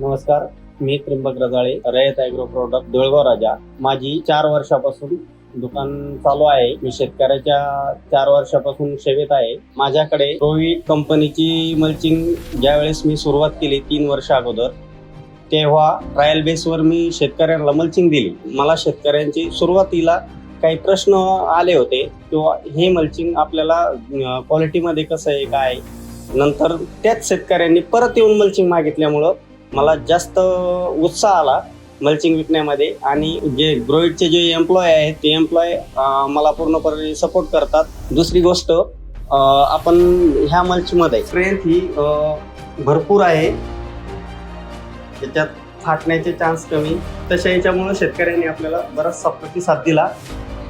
नमस्कार मी Trimbak Rajale Rayat agro product Delgaon Raja. माझी चार वर्षापासून दुकान चालू आहे. मी शेतकऱ्याच्या चार वर्षापासून सेवेत आहे. माझ्याकडे प्रोविट कंपनीची मल्चिंग ज्यावेळेस मी सुरुवात केली तीन वर्ष अगोदर तेव्हा ट्रायल बेसवर मी शेतकऱ्यांना मल्चिंग दिली. मला शेतकऱ्यांची सुरुवातीला काही प्रश्न आले होते किंवा हे मल्चिंग आपल्याला क्वालिटीमध्ये कसं आहे काय नंतर त्याच शेतकऱ्यांनी परत येऊन मल्चिंग मागितल्यामुळं मला जास्त उत्साह आला मल्चिंग विकण्यामध्ये. आणि जे ग्रोइडचे जे एम्प्लॉय आहेत ते एम्प्लॉय मला पूर्णपणे सपोर्ट करतात. दुसरी गोष्ट आपण ह्या मल्चमध्ये स्ट्रेंथ ही भरपूर आहे. त्याच्यात फाटण्याचे चान्स कमी. तशा याच्यामुळे शेतकऱ्यांनी आपल्याला बराचसा प्रतिसाद दिला.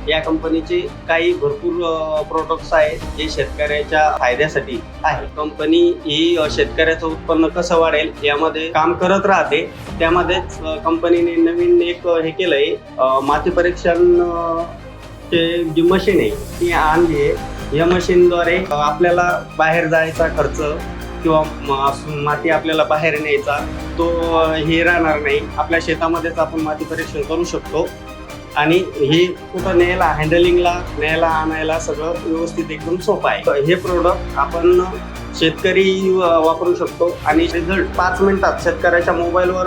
या कंपनीचे काही भरपूर प्रोडक्ट्स आहेत जे शेतकऱ्याच्या फायद्यासाठी आहे. कंपनी ही शेतकऱ्याचं उत्पन्न कसं वाढेल यामध्ये काम करत राहते. त्यामध्येच कंपनीने नवीन एक हे केलंय माती परीक्षण चे जी मशीन आहे ती आणली आहे. या मशीनद्वारे आपल्याला बाहेर जायचा खर्च किंवा माती आपल्याला बाहेर न्यायचा तो हे राहणार नाही. आपल्या शेतामध्येच आपण माती परीक्षण करू शकतो. आणि हे कुठं न्यायला हँडलिंगला न्यायला आणायला सगळं व्यवस्थित एकदम सोपं आहे. हे प्रोडक्ट आपण शेतकरी वापरू शकतो. आणि रिझल्ट पाच मिनिटात शेतकऱ्याच्या मोबाईलवर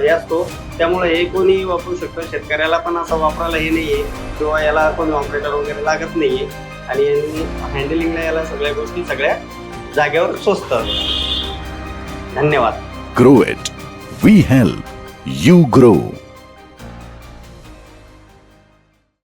हे असतो. त्यामुळे हे कोणी वापरू शकतं. शेतकऱ्याला पण असं वापरायला हे नाही आहे किंवा याला कोणी ऑपरेटर वगैरे लागत नाही आहे आणि हँडलिंगला याला सगळ्या गोष्टी सगळ्या जागेवर स्वस्त धन्यवाद. Grow it we help you grow